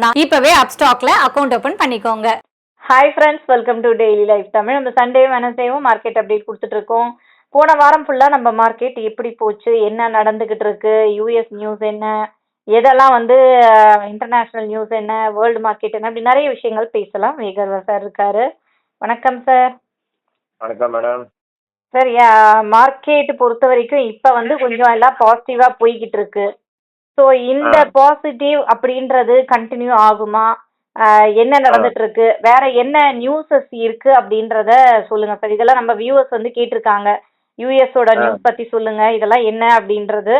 மட்டும்தான் இப்பவே அப்ஸ்டாக்ல அக்கவுண்ட் ஓபன் பண்ணிக்கோங்க. Hi friends welcome to daily life Tamil நம்ம சண்டே வெனஸ்டேவும் மார்க்கெட் அப்டேட் கொடுத்துட்டு இருக்கோம். போன வாரம் ஃபுல்லாக நம்ம மார்க்கெட் எப்படி போச்சு என்ன நடந்துக்கிட்டு இருக்கு யூஎஸ் நியூஸ் என்ன எதெல்லாம் வந்து இன்டர்நேஷ்னல் நியூஸ் என்ன வேர்ல்டு மார்க்கெட் என்ன அப்படி நிறைய விஷயங்கள் பேசலாம். வேகர்வா சார் இருக்காரு. வணக்கம் சார் வணக்கம் மேடம் சார் மார்க்கெட் பொறுத்த வரைக்கும் இப்போ வந்து கொஞ்சம் எல்லாம் பாசிட்டிவாக போய்கிட்டு இருக்கு. ஸோ இந்த. பாசிட்டிவ் அப்படின்றது கண்டினியூ ஆகுமா? என்ன நடந்துட்டு இருக்கு வேற என்ன நியூஸஸ் இருக்கு அப்படின்றத சொல்லுங்க சார் இதெல்லாம் நம்ம வியூவர்ஸ் வந்து கேட்டிருக்காங்க. யூஎஸோட. நியூஸ் பத்தி சொல்லுங்க. இதெல்லாம் என்ன அப்படின்றது?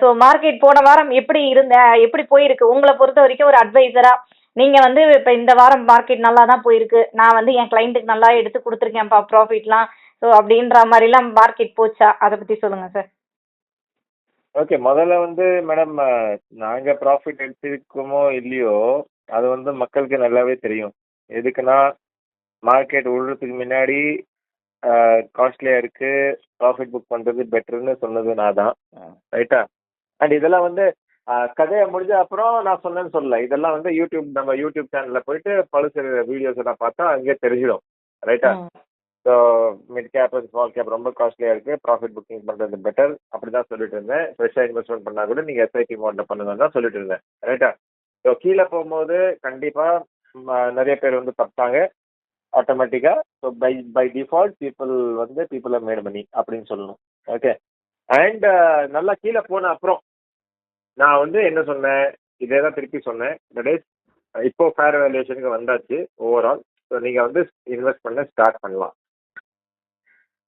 ஸோ மார்க்கெட் போன வாரம் எப்படி இருந்த எப்படி போயிருக்கு? உங்களை பொறுத்த வரைக்கும் ஒரு அட்வைசரா நீங்க வந்து இப்ப இந்த வாரம் மார்க்கெட் நல்லா தான் போயிருக்கு. நான் வந்து என் கிளைண்ட்டுக்கு நல்லா எடுத்து கொடுத்துருக்கேன்ப்பா ப்ராஃபிட்லாம் ஸோ அப்படின்ற மாதிரிலாம் மார்க்கெட் போச்சா? அதை பத்தி சொல்லுங்க சார் ஓகே முதல்ல வந்து மேடம் நாங்க ப்ராஃபிட் எடுத்திருக்கோமோ இல்லையோ அது வந்து மக்களுக்கு நல்லாவே தெரியும். எதுக்குன்னா மார்க்கெட் விழுறதுக்கு முன்னாடி காஸ்ட்லியா இருக்கு ப்ராஃபிட் புக் பண்றது பெட்டர்னு சொன்னது நான் தான் ரைட்டா அண்ட் இதெல்லாம் வந்து கதையை முடிஞ்ச அப்புறம் நான் சொன்னேன்னு சொல்லல. இதெல்லாம் வந்து யூடியூப் நம்ம யூடியூப் சேனல்ல போயிட்டு பழுசு வீடியோஸ் எல்லாம் பார்த்தா அங்கேயே தெரிஞ்சிடும். ரைட்டா so mid cap small cap ரொம்ப காஸ்ட்லியாக இருக்கு. ப்ராஃபிட் புக்கிங் பண்ணுறது பெட்டர் அப்படி தான் சொல்லிட்டு இருந்தேன். ஃப்ரெஷ்ஷாக இன்வெஸ்ட்மெண்ட் பண்ணால் கூட நீங்கள் எஸ்ஐபி மோட்ல பண்ணணும் தான் சொல்லிட்டு இருந்தேன். ரைட்டா ஸோ கீழே போகும்போது கண்டிப்பாக நிறைய பேர் வந்து தப்பாங்க ஆட்டோமேட்டிக்காக so by by default people வந்து பீப்புளை மேட் பண்ணி அப்படின்னு சொல்லணும். ஓகே அண்ட் நல்லா கீழே போன அப்புறம் நான் வந்து என்ன சொன்னேன்? இதே தான் திருப்பி சொன்னேன். தட் இஸ் இப்போ ஃபேர் வேல்யூஷனுக்கு வந்தாச்சு ஓவரால் ஸோ நீங்கள் வந்து இன்வெஸ்ட் பண்ண ஸ்டார்ட் பண்ணலாம்.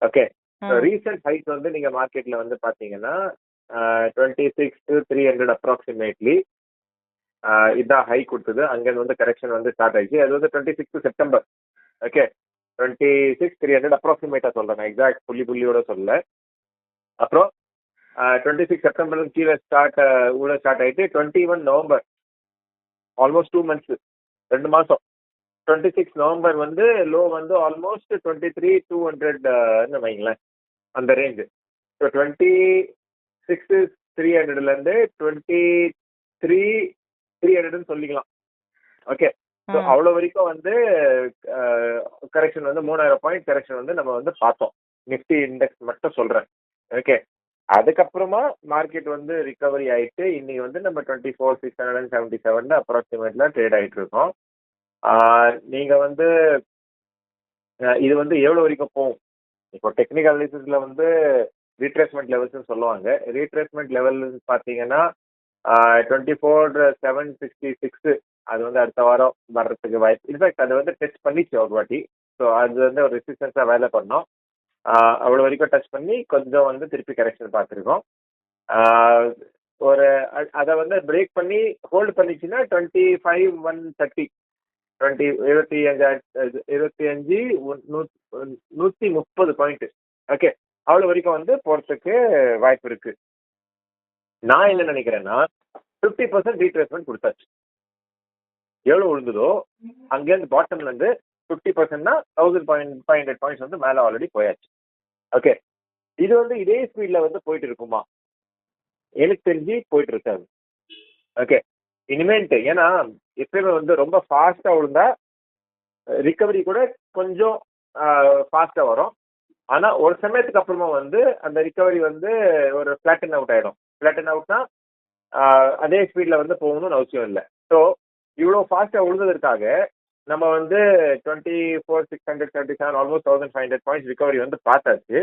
ஓகே ரீசெண்ட் ஹைட் வந்து நீங்க மார்க்கெட்ல வந்து பாத்தீங்கன்னா twenty six to three hundred approximately இதான் ஹை கொடுத்தது. அங்கேருந்து வந்து கரெக்ஷன் வந்து ஸ்டார்ட் ஆயிடுச்சு. அது வந்து twenty six September okay twenty six three hundred அப்ராக்சிமேட்டா சொல்றேன் எக்ஸாக்ட் புள்ளி புள்ளியோட சொல்ல அப்புறம் டுவெண்ட்டி சிக்ஸ் செப்டம்பர் கீழே ஸ்டார்ட் உள்ள ஸ்டார்ட் ஆயிட்டு twenty one November almost two months ரெண்டு மாசம். டுவெண்ட்டி சிக்ஸ் நவம்பர் வந்து லோ வந்து almost twenty three two hundred வைங்களேன் அந்த range so twenty six three ஹண்ட்ரட்லேருந்து டுவெண்ட்டி த்ரீ த்ரீ ஹண்ட்ரட்னு சொல்லிக்கலாம். ஓகே ஸோ அவ்வளோ வரைக்கும் வந்து கரெக்ஷன் வந்து மூணாயிரம் பாயிண்ட் கரெக்ஷன் வந்து நம்ம வந்து பார்த்தோம். நிஃப்டி இண்டெக்ஸ் மட்டும் சொல்கிறேன் ஓகே அதுக்கப்புறமா மார்க்கெட் வந்து ரிகவரி ஆயிட்டு இன்னைக்கு வந்து நம்ம twenty four six hundred and seventy seven அப்ராக்சிமேட்ல trade ஆயிட்டு இருக்கோம். நீங்கள் நீங்க வந்து இது வந்து எவ்வளவு வரைக்கும் போகும்? இப்போ டெக்னிக்கல் அனாலிசிஸ்ல வந்து ரீட்ரேஸ்மெண்ட் லெவல்ஸ்னு சொல்லுவாங்க. ரீட்ரேஸ்மெண்ட் லெவல் பார்த்தீங்கன்னா twenty four seven sixty six அது வந்து அடுத்த வாரம் வர்றதுக்கு வாய்ப்பு. இன்ஃபேக்ட் அது வந்து டெஸ்ட் பண்ணிச்சு ஒரு வாட்டி. ஸோ அது வந்து ஒரு ரெசிஸ்டன்ஸாக வேலை பண்ணோம். அவ்வளோ வரைக்கும் டச் பண்ணி கொஞ்சம் வந்து திருப்பி கரெக்ஷன் பார்த்துருக்கோம். ஒரு அதை வந்து பிரேக் பண்ணி hold பண்ணிச்சுன்னா twenty five one thirty twenty இருபத்தி அஞ்சு இருபத்தி அஞ்சு ஒன்- நூத்- நூத்தி முப்பது பாயிண்ட் ஓகே அவ்வளவு வரைக்கும் வந்து போறதுக்கு வாய்ப்பு இருக்கு. நான் என்ன நினைக்கிறேன்னா ஃபிஃப்டி பர்சன்ட் ரீட்ரேஸ்மெண்ட் கொடுத்தாச்சு. எவ்வளவு விழுந்ததோ அங்கேருந்து பாட்டம்ல இருந்து fifty பர்சன்ட்னா thousand point five hundred points வந்து மேலே ஆல்ரெடி போயாச்சு. ஓகே இது வந்து இதே ஸ்பீட்ல வந்து போயிட்டு இருக்குமா? எனக்கு தெரிஞ்சு போயிட்டு இருக்காது. ஓகே இனிமேல்ட்டு ஏன்னா எப்பயுமே வந்து ரொம்ப ஃபாஸ்ட்டாக விழுந்தா ரிக்கவரி கூட கொஞ்சம் ஃபாஸ்ட்டாக வரும். ஆனால் ஒரு சமயத்துக்கு அப்புறமா வந்து அந்த ரிக்கவரி வந்து ஒரு ஃப்ளாட்டன் அவுட் ஆயிடும். ஃபிளாட்டன் அவுட்னா அதே ஸ்பீடில் வந்து போகணும்னு அவசியம் இல்லை. ஸோ இவ்வளோ ஃபாஸ்ட்டாக விழுந்ததற்காக நம்ம வந்து twenty four six hundred thirty seven almost thousand five hundred points recovery வந்து பார்த்தாச்சு.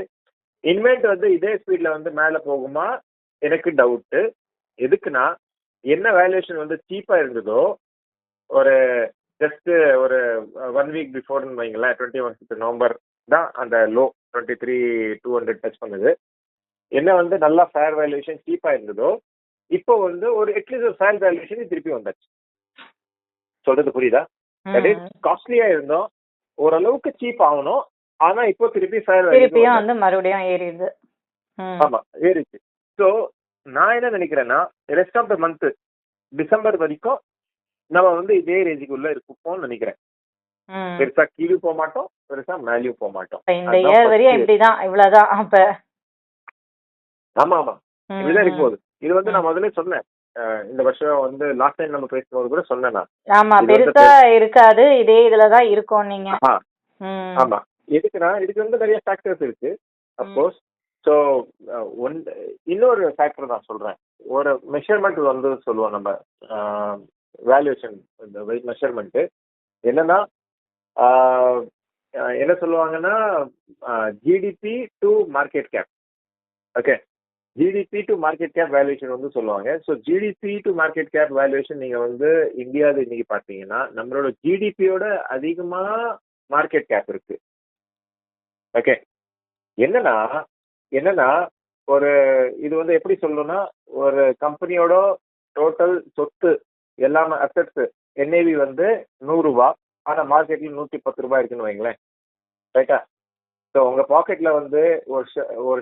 இனிமேட் வந்து இதே ஸ்பீடில் வந்து மேலே போகுமா? எனக்கு டவுட்டு எதுக்குன்னா என்ன வேல்யூஷன் வந்து சீப்பாக இருந்ததோ ஒரு ஜஸ்ட் ஒரு ஒன் வீக் பிஃபோர்னு வைங்களேன் டுவெண்ட்டி ஒன் நவம்பர் தான் அந்த low twenty three two hundred touch பண்ணுது. என்ன வந்து நல்லா ஃபேர் வேல்யூஷன் சீப்பா இருந்ததோ இப்போ வந்து ஒரு அட்லீஸ்ட் ஒரு ஃபேர் வேல்யூஷன் திருப்பி வந்தாச்சு. சொல்றது புரியுதா? That is. காஸ்ட்லியா இருந்தோம் ஓரளவுக்கு சீப் ஆகணும் ஆனா இப்போ திருப்பி ஃபேர் திருப்பியும் வந்து மறுபடியும் ஏறிடுது. ஆமா ஏறிச்சு. ஸோ நான் என்ன நினைக்கிறேன்னா rest of the month December வரைக்கும் நம்ம வந்து இதே ரேஞ்சுக்குள்ள இருப்போம்னு நினைக்கிறேன். பெருசா கீழே போக மாட்டோம் பெருசா மேலேயும் போக மாட்டோம். இந்த இயர் வரையும். இப்படிதான் இவ்வளவுதான் அப்ப. ஆமா ஆமா இப்படிதான் இருக்க. போகுது இது வந்து நான் முதல்ல சொன்னேன். இந்த வருஷம் வந்து லாஸ்ட் டைம் நம்ம பேசும்போது கூட சொன்னேன் நான். ஆமா பெருசா இருக்காது இதே இதுலதான் இருக்கும் நீங்க. ஆமா. எதுக்குன்னா இதுக்கு வந்து நிறைய ஃபேக்டர்ஸ் இருக்கு அப்கோர்ஸ் ஸோ ஒன் இன்னொரு ஃபேக்டர் நான் சொல்றேன். ஒரு மெஷர்மெண்ட் வந்து சொல்லுவோம் நம்ம. வேல்யூஷன் இந்த வெயிட் மெஷர்மெண்ட்டு என்னன்னா என்ன சொல்லுவாங்கன்னா GDP to market cap okay GDP to market cap valuation வந்து சொல்லுவாங்க. So GDP to market cap valuation நீங்கள் வந்து இந்தியாவில் இன்னைக்கு பார்த்தீங்கன்னா நம்மளோட ஜிடிபியோட அதிகமாக மார்க்கெட் கேப் இருக்கு. ஓகே என்னன்னா என்னன்னா ஒரு இது வந்து எப்படி சொல்லணும்னா ஒரு கம்பெனியோட டோட்டல் சொத்து எல்லாமே அசட்ஸ் என்ஏவி வந்து நூறுரூவா ஆனால் மார்க்கெட்டில் நூற்றி பத்து ரூபாய் இருக்குன்னு வைங்களேன். ரைட்டா ஸோ உங்கள் பாக்கெட்டில் வந்து ஒரு ஒரு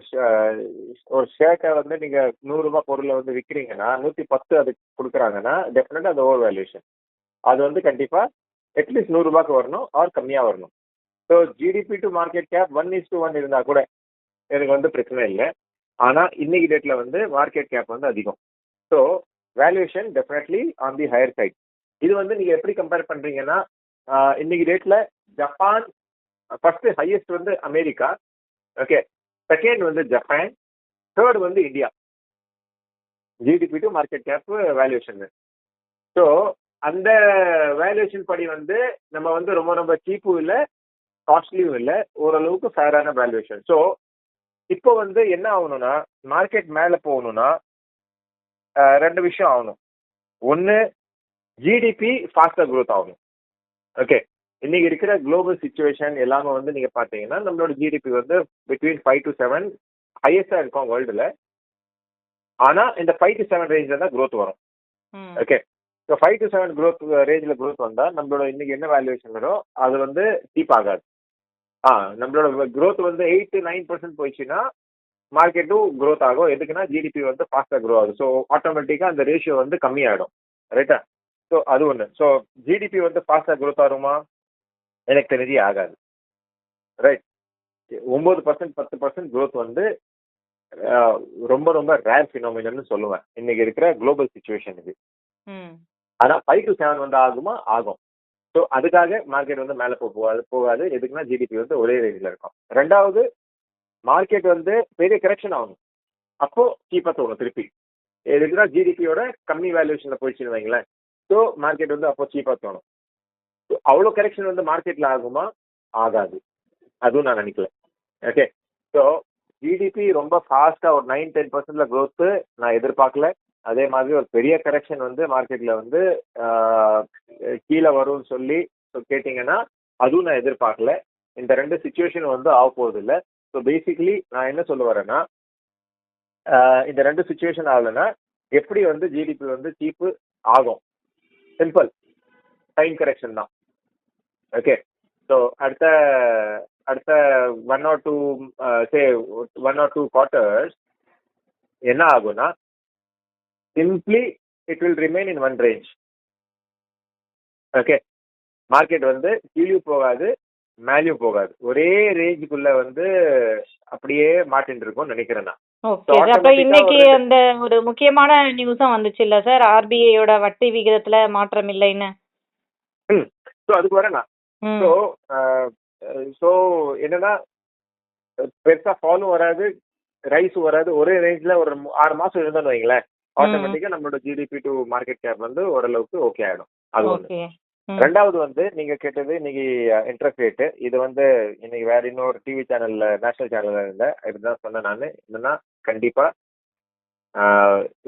ஒரு ஷேர்ட்டை வந்து நீங்கள் நூறுரூவா பொருளை வந்து விற்கிறீங்கன்னா நூற்றி பத்து அதுக்கு கொடுக்குறாங்கன்னா டெஃபினட்டாக அது ஓவர் வேல்யூஷன் அது வந்து கண்டிப்பாக அட்லீஸ்ட் நூறுரூபாக்கு வரணும் ஆர் கம்மியாக வரணும். So GDP to market cap one is to one இருந்தால் கூட எனக்கு வந்து பிரச்சனை இல்லை. ஆனால் இன்னைக்கு டேட்டில் வந்து மார்க்கெட் கேப் வந்து அதிகம். So valuation definitely on the higher side இது வந்து நீங்க எப்படி கம்பேர் பண்றீங்கன்னா இன்னைக்கு டேட்ல ஜப்பான் ஃபர்ஸ்ட் ஹையஸ்ட் வந்து அமெரிக்கா ஓகே செகண்ட் வந்து ஜப்பான் தேர்ட் வந்து India. GDP to market cap valuation so அந்த வேல்யூஷன் படி வந்து நம்ம வந்து ரொம்ப ரொம்ப சீப்பும் இல்லை காஸ்ட்லியும் இல்லை ஓரளவுக்கு ஃபேரான வேல்யூஷன் ஸோ இப்போ வந்து என்ன ஆகணும்னா மார்க்கெட் மேலே போகணும்னா ரெண்டு விஷயம் ஆகணும். ஒன்று ஜிடிபி ஃபாஸ்டர் growth ஆகணும். ஓகே இன்னைக்கு இருக்கிற குளோபல் சுச்சுவேஷன் எல்லாமே வந்து நீங்க பார்த்தீங்கன்னா நம்மளோட ஜிடிபி வந்து பிட்வீன் ஃபைவ் டு செவன் ஹையஸ்டா இருக்கும் வேர்ல்டுல ஆனா இந்த ஃபைவ் டு செவன் ரேஞ்சில் தான் growth வரும். Okay so five to seven growth ரேஞ்சில் க்ரோத் வந்தால் நம்மளோட இன்னைக்கு என்ன வேல்யூவேஷன் வரும் அது வந்து சீப் ஆகாது. ஆ நம்மளோட growth வந்து எயிட் டு நைன் பர்சன்ட் போயிடுச்சுன்னா மார்க்கெட்டும் growth ஆகும். எதுக்குன்னா ஜிடிபி வந்து ஃபாஸ்ட்டாக க்ரோ ஆகும். ஸோ ஆட்டோமேட்டிக்காக அந்த ரேஷியோ வந்து கம்மியாயிடும். ரைட்டா ஸோ அது ஒன்று ஸோ ஜிடிபி வந்து ஃபாஸ்ட்டாக growth ஆகுமா? எனக்கு தெரிஞ்சு ஆகாது. ரைட் ஒம்பது பர்சன்ட் பத்து பர்சன்ட் growth வந்து ரொம்ப ரொம்ப ரேர் ஃபினோமினன்னு சொல்லுவேன். இன்னைக்கு இருக்கிற குளோபல் சுச்சுவேஷன் இது. ம். ஆனா ஃபைவ் டு செவன் வந்து ஆகுமா? ஆகும். ஸோ அதுக்காக மார்க்கெட் வந்து மேலே போகாது போகாது. எதுக்குன்னா ஜிடிபி வந்து ஒரே ரேஞ்சில் இருக்கும். ரெண்டாவது மார்க்கெட் வந்து பெரிய கரெக்ஷன் ஆகும் அப்போ சீப்பாக தோணும் திருப்பி. எதுக்குன்னா ஜிடிபியோட கம்மி வேல்யூஷனில் போயிடுச்சுன்னு வைங்களேன். ஸோ மார்க்கெட் வந்து அப்போ சீப்பாக தோணும் அவ்வளோ கரெக்ஷன் வந்து மார்க்கெட்டில் ஆகுமா? ஆகாது. அதுவும் நான் நினைக்கல. ஓகே ஸோ ஜிடிபி ரொம்ப ஃபாஸ்ட்டாக ஒரு நைன் டென் பர்சன்ட்ல க்ரோத்து நான் எதிர்பார்க்கல. அதே மாதிரி ஒரு பெரிய கரெக்ஷன் வந்து மார்க்கெட்ல வந்து கீழே வரும்னு சொல்லி கேட்டிங்கன்னா அதுவும் நான் எதிர்பார்க்கல. இந்த ரெண்டு சுச்சுவேஷன் வந்து ஆக போகுது இல்லை ஸோ பேசிக்கலி நான் என்ன சொல்ல வரேன்னா இந்த ரெண்டு சுச்சுவேஷன் ஆகலைன்னா எப்படி வந்து ஜிடிபி வந்து சீப்பு ஆகும்? சிம்பிள் டைம் கரெக்ஷன் தான். ஓகே ஸோ அடுத்த அடுத்த one or two say one or two quarters என்ன ஆகும்னா simply it will remain in one range okay market வந்து கீழே போகாது. மேலேயும் போகாது. ஒரே ரேஞ்சுக்குள்ள வந்து அப்படியே மாட்டின்னு இருக்கும்னு நினைக்கிறேன் நான். அப்ப இன்னைக்கு அந்த ஒரு முக்கியமான நியூஸும் வந்துச்சு இல்ல சார்? ஆர்பிஐயோட வட்டி விகிதத்துல மாற்றம் இல்லைன்னு. ஸோ அதுக்கு வரேன். ஸோ ஸோ என்னன்னா பெருசா ஃபாலும் வராது ரைஸும் வராது. ஒரே ரேஞ்ச்ல ஒரு ஆறு மாசம் இருந்தோம்னு வைங்களேன். ஆட்டோமேட்டிக்கா நம்மளோட ஜிடிபி டு மார்க்கெட் கேப் வந்து ஓரளவுக்கு ஓகே ஆயிடும். அது ஒன்று. ரெண்டாவது வந்து நீங்க கேட்டது இன்னைக்கு இன்ட்ரெஸ்ட் ரேட்டு இது வந்து இன்னைக்கு வேற இன்னொரு டிவி சேனல்ல நேஷனல் சேனல்ல இருந்த இதுதான் சொன்னேன் நான். என்னன்னா கண்டிப்பா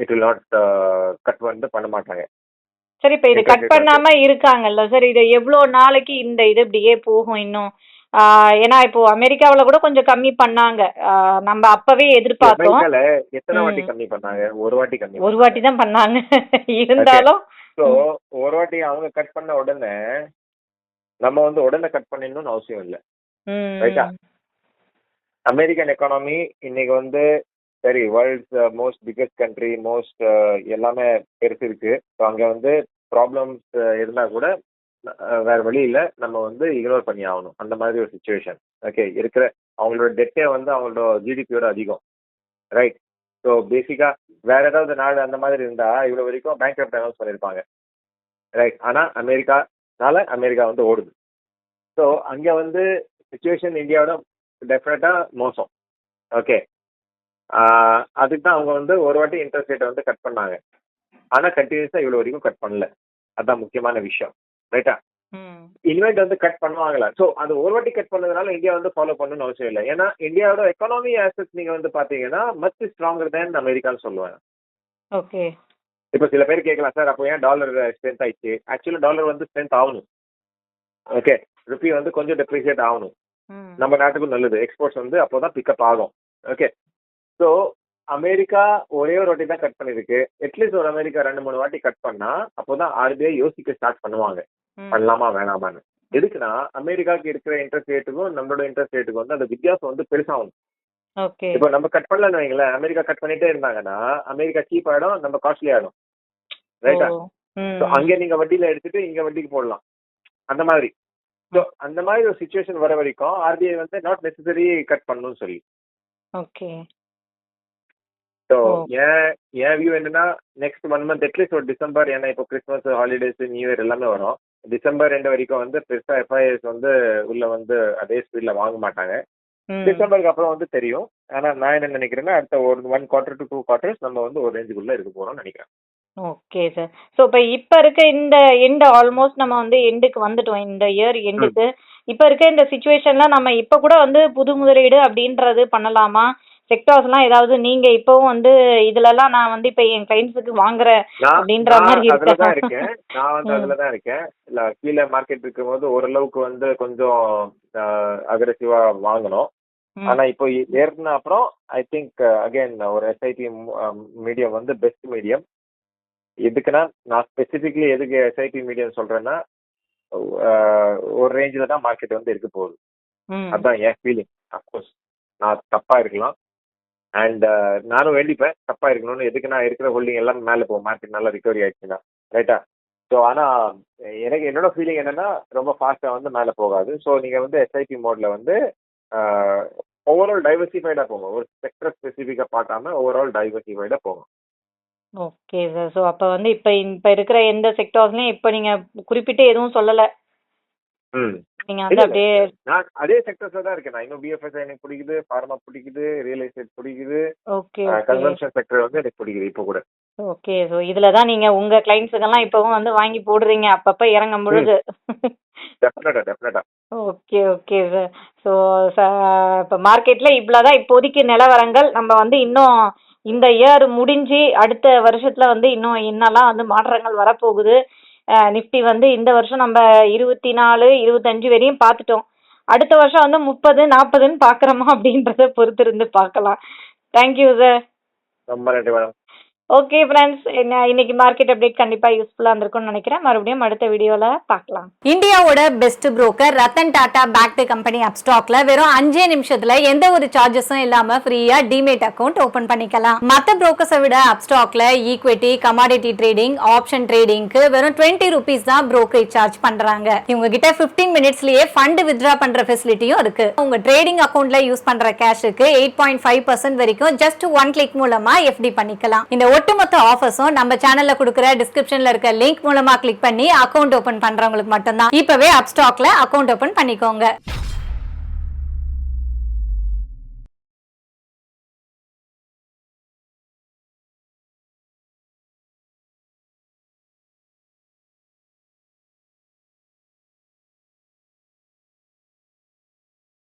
இட் வில் நாட் கட் வந்து பண்ண மாட்டாங்க. சரி இப்ப இது கட் பண்ணாம இருக்காங்கல்ல சார் இது எவ்வளவு நாளைக்கு இந்த இது இப்படியே போகும் இன்னும்? ஏன்னா இப்போ அமெரிக்காவுல கூட கொஞ்சம் கம்மி பண்ணாங்க. நம்ம அப்பவே எதிர்பார்த்தோம். எத்தனை வாட்டி. கம்மி பண்ணாங்க? ஒரு வாட்டி கம்மி ஒரு வாட்டி தான் பண்ணாங்க. இருந்தாலும் ஸோ ஒரு வாட்டி அவங்க கட் பண்ண உடனே நம்ம வந்து உடனே கட் பண்ணிடணும்னு அவசியம் இல்லை. ரைட்டா? அமெரிக்கன் எக்கானமி இன்னைக்கு வந்து சரி world's most biggest country most எல்லாமே பெருசு இருக்கு. ஸோ அங்கே வந்து ப்ராப்ளம்ஸ் இருந்தால் கூட அஹ், வேற வழி இல்லை. நம்ம வந்து இக்னோர் பண்ணி ஆகணும். அந்த மாதிரி ஒரு சுச்சுவேஷன் ஓகே இருக்கிற அவங்களோட டெட்டே வந்து அவங்களோட ஜிடிபியோட அதிகம். ரைட் ஸோ பேசிக்காக வேற ஏதாவது நாடு அந்த மாதிரி இருந்தா இவ்வளோ வரைக்கும் பேங்க் அனௌன்ஸ் பண்ணியிருப்பாங்க ரைட் ஆனால் அமெரிக்கானால அமெரிக்கா வந்து ஓடுது. ஸோ அங்கே வந்து சுச்சுவேஷன் இந்தியாவோட டெஃபினட்டாக மோசம். ஓகே அதுக்கு தான் அவங்க வந்து ஒரு வாட்டி இன்ட்ரெஸ்ட் ரேட்டை வந்து கட் பண்ணாங்க. ஆனால் கண்டினியூஸாக இவ்வளோ வரைக்கும் கட் பண்ணல. அதுதான் முக்கியமான விஷயம். ரைட்டா ம். இனிமேட் வந்து கட் பண்ணுவாங்களா ஸோ அது ஒரு வாட்டி கட் பண்ணதுனால இந்தியா வந்து ஃபாலோ பண்ணணும்னு அவசியம் இல்லை. ஏன்னா இந்தியாவோட எக்கானமி ஆசஸ் நீங்க வந்து பாத்தீங்கன்னா மச் ஸ்ட்ராங்கர் தேன் அமெரிக்கான்னு சொல்லுவேன் ஓகே இப்போ சில பேர் கேட்கலாம் சார் அப்போ ஏன் டாலர் ஸ்ட்ரென்த் ஆயிடுச்சு? ஆக்சுவலி டாலர் வந்து ஸ்ட்ரென்த் ஆகணும். ஓகே ருபி வந்து கொஞ்சம் டெப்ரிசியேட் ஆகணும். நம்ம நாட்டுக்கும் நல்லது. எக்ஸ்போர்ட்ஸ் வந்து அப்போதான் பிக்கப் ஆகும். ஓகே ஸோ அமெரிக்கா ஒரே ஒரு வாட்டி தான் கட் பண்ணிருக்கு அட்லீஸ்ட் ஒரு அமெரிக்கா ரெண்டு மூணு வாட்டி கட் பண்ணா அப்போதான் ஆர்பிஐ யோசிக்க ஸ்டார்ட் பண்ணுவாங்க. பண்ணலாமா வேணாமான்னு. எதுக்குன்னா அமெரிக்காவுக்கு இருக்கிற இன்ட்ரெஸ்ட் ரேட்டுக்கும் நம்மளோட இன்ட்ரெஸ்ட் ரேட்டுக்கும் வந்து அந்த வித்தியாசம் வந்து பெருசாகும் இப்போ நம்ம கட் பண்ணலன்னு வைங்களேன் அமெரிக்கா கட் பண்ணிட்டே இருந்தாங்கன்னா அமெரிக்கா சீப் ஆயிடும் நம்ம காஸ்ட்லி ஆயிடும். ரைட்டா அங்க நீங்க வட்டியில எடுத்துட்டு இங்க வட்டிக்கு போடலாம். அந்த மாதிரி. ஸோ அந்த மாதிரி ஒரு சுச்சுவேஷன் வர வரைக்கும் ஆர்பிஐ வந்து நாட் நெசசரி கட் பண்ணணும்னு சொல்லி. ஓகே. ஸோ. ஏன் என் வியூ என்னன்னா next one month at least ஒரு டிசம்பர் ஏன்னா இப்போ கிறிஸ்மஸ் ஹாலிடேஸ் நியூ இயர் எல்லாமே வரும். டிசம்பர் ரெண்டு வரைக்கும் வந்து பெருசா எஃப்ஐஎஸ் வந்து உள்ள வந்து அதே ஸ்பீட்ல வாங்க மாட்டாங்க. டிசம்பருக்கு அப்புறம் வந்து தெரியும். ஆனா நான் என்ன நினைக்கிறேன்னா அடுத்த ஒரு one quarter to two quarters நம்ம வந்து ஒரு ரேஞ்சுக்குள்ள இருக்க போறோம்னு நினைக்கிறேன். ஓகே சார் ஸோ இப்போ இப்போ இருக்க இந்த எண்ட் ஆல்மோஸ்ட் நம்ம வந்து எண்டுக்கு வந்துட்டோம். இந்த இயர் எண்டுக்கு இப்போ இருக்க இந்த சுச்சுவேஷன்ல நம்ம இப்போ கூட வந்து புது முதலீடு அப்படின்றது பண்ணலாமா? செக்டார்ஸ்லாம் ஏதாவது நீங்க இப்பவும் வந்து இதுலலாம் நான் வந்து இப்போ என் கிளைண்ட்ஸுக்கு வாங்குறேன் அப்படின்ற மாதிரி? இருக்கேன் நான் வந்து ம். அதுல தான் இருக்கேன் இல்ல கீழே மார்க்கெட் இருக்கும்போது ஓரளவுக்கு வந்து கொஞ்சம் அக்ரெசிவா வாங்கணும். ஆனா இப்போ ஏறின அப்புறம் ஐ திங்க் அகைன் ஒரு எஸ்ஐபி மீடியம் வந்து பெஸ்ட் மீடியம் எதுக்குன்னா நான் ஸ்பெசிஃபிக்லி எதுக்கு எஸ்ஐபி மீடியம் சொல்றேன்னா ஒரு ரேஞ்சில் தான் மார்க்கெட் வந்து இருக்க போகுது. அதான் என் ஃபீலிங் அப்கோர்ஸ் நான் தப்பா இருக்கலாம் அண்ட் uh, நானும் வேண்டிப்பேன். தப்பா இருக்கணும்னு எதுக்கு நான் இருக்கிற ஹோல்டிங் எல்லாம் மேலே போகும் மார்க்கெட் நல்லா ரிகவரி ஆயிடுச்சுன்னா. ரைட்டா ஸோ ஆனா எனக்கு என்னோட ஃபீலிங் என்னன்னா ரொம்ப ஃபாஸ்டா வந்து மேலே போகாது. ஸோ நீங்க வந்து எஸ்ஐபி மோட்ல வந்து ஓவரால் டைவர்சிஃபைடா போங்க. ஒரு செக்டர் ஸ்பெசிஃபிக்கா பார்க்காம ஓவரால் டைவர்சிஃபைடா போங்க. ஓகே சார் ஸோ அப்போ வந்து இப்போ இப்போ இருக்கிற எந்த செக்டார்ஸ்லையும் இப்போ நீங்கள் குறிப்பிட்டு எதுவும் சொல்லலை. நீங்க வந்து. அப்படியே நான் அதே செக்டர்ஸ்ல தான் இருக்கேன். நான் இன்னும் பிஎஃப்எஸ் எனக்கு பிடிக்குது ஃபார்மா பிடிக்குது ரியல் எஸ்டேட் பிடிக்குது. ஓகே கன்சம்ஷன் செக்டர் வந்து எனக்கு பிடிக்குது இப்போ கூட. ஓகே ஸோ இதில் தான் நீங்கள் உங்கள் கிளைண்ட்ஸுக்கெல்லாம் இப்போவும் வந்து வாங்கி போடுறீங்க. அப்பப்போ இறங்கும் பொழுது. டெஃபினட்டா டெஃபினட்டா ஓகே ஓகே சார் ஸோ இப்போ மார்க்கெட்டில் இவ்வளோ தான் இப்போதைக்கு நிலவரங்கள் நம்ம வந்து இன்னும் இந்த இயர் முடிஞ்சு அடுத்த வருஷத்தில் வந்து இன்னும் என்னெல்லாம் வந்து மாற்றங்கள் வரப்போகுது. நிஃப்டி வந்து இந்த வருஷம் நம்ம இருபத்தி நாலு இருபத்தஞ்சு வரையும் பார்த்துட்டோம். அடுத்த வருஷம் வந்து முப்பது நாற்பதுன்னு பார்க்குறோமா அப்படின்றத பொறுத்து இருந்து பார்க்கலாம் தேங்க்யூ சார் ரொம்ப நன்றி மேடம் ஓகே ஃப்ரெண்ட்ஸ் என்ன இன்னைக்கு மார்க்கெட் அப்டேட் கண்டிப்பாக யூஸ்ஃபுல்லாக இருந்திருக்கும்னு நினைக்கிறேன். மறுபடியும் அடுத்த வீடியோவில் பார்க்கலாம். இந்தியாவோட best broker Ratan Tata backed company up ஸ்டாக்ல வெறும் அஞ்சே நிமிஷத்துல எந்த ஒரு சார்ஜஸும் இல்லாம ஃப்ரீயா டிமேட் அக்கௌண்ட் ஓபன் பண்ணிக்கலாம். மற்ற புரோக்கர்ஸை விட அப்ஸ்டாக்ல ஈக்விட்டி கமாடிட்டி ட்ரேடிங் ஆப்ஷன் ட்ரேடிங்க்கு வெறும் டுவெண்ட்டி ருபீஸ் தான் brokerage சார்ஜ் பண்றாங்க. இவங்க கிட்ட 15 மினிட்ஸ்லயே ஃபண்ட் வித்ரா பண்ற ஃபெசிலிட்டியும் இருக்கு. உங்க ட்ரேடிங் அக்கௌண்ட்ல யூஸ் பண்ற கேஷுக்கு எயிட் பாயிண்ட் ஃபைவ் பர்சன்ட் வரைக்கும் ஜஸ்ட் ஒன் கிளிக் மூலமா எஃப்டி பண்ணிக்கலாம். இந்த ஒட்டுமொத்த ஆஃபர்ஸும் நம்ம சேனல்ல கொடுக்குற டிஸ்கிரிப்ஷன்ல இருக்க லிங்க் மூலமா கிளிக் பண்ணி அக்கவுண்ட் ஓபன் பண்றவங்களுக்கு மட்டும்தான். இப்பவே அப்ஸ்டாக்ல அக்கவுண்ட் ஓபன் பண்ணிக்கோங்க.